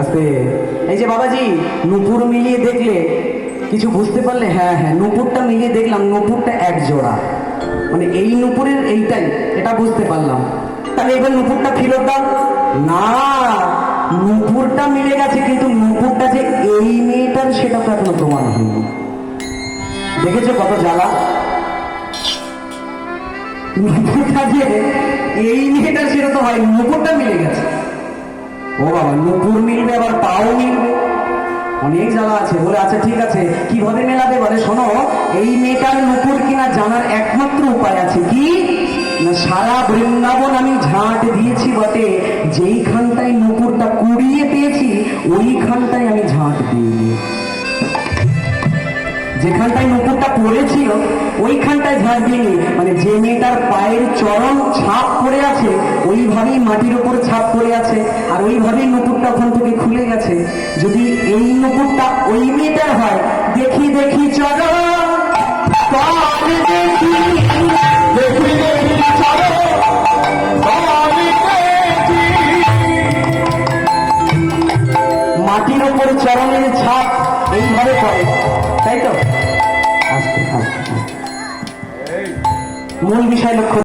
আস্তে। এই যে বাবাজি, নুপুর মিলিয়ে দেখলে, কিছু বুঝতে পারলে? হ্যাঁ হ্যাঁ নুপুরটা মিলিয়ে দেখলাম, নুপুরটা এক জোড়া। মানে এই নুপুরের এইটাই, এটা বুঝতে পারলাম। তাহলে এবার নুপুরটা ফেরত দাও। না, নুপুরটা মিলে গেছে, কিন্তু নুপুরটা যে এই মেয়েটার, সেটা তো এখনও প্রমাণ হয়নি। দেখেছ কত জ্বালা? নুপুরটা যে এই মেয়েটার, সেটা তো হয়, নুপুরটা মিলে গেছে। ও বাবা, নুপুর মিলবে আবার, পাও মিলবে। অনেক জ্বালা আছে, বলে আচ্ছা ঠিক আছে, কীভাবে মেলাবে বলে? শোনো, এই মেয়েটার নুপুর কিনা জানার একমাত্র উপায় আছে কি? না, সারা বৃন্দাবন আমি ঝাঁট দিয়েছি বটে, যেইখানটায় নুপুরটা কুড়িয়ে পেয়েছি, ওইখানটায় আমি ঝাঁট দিইনি। যেখানটায় নুপুরটা পড়েছিল, ওইখানটায় ঝাঁট দিইনি। মানে যে মেয়েটার পায়ের চরম ছাপ পড়ে আছে ওইভাবেই মাটির ওপর ছাপ পড়ে আছে আর ওইভাবেই নুপুরটা ওখান থেকে খুলে গেছে, যদি এই নুপুরটা ওই মেয়েটার হয়, দেখি দেখি, চলো। মাটির ওপর চরণের ছাপ এইভাবে পড়ে, তাই তো? আস্তে আস্তে। মূল বিষয় লক্ষ্য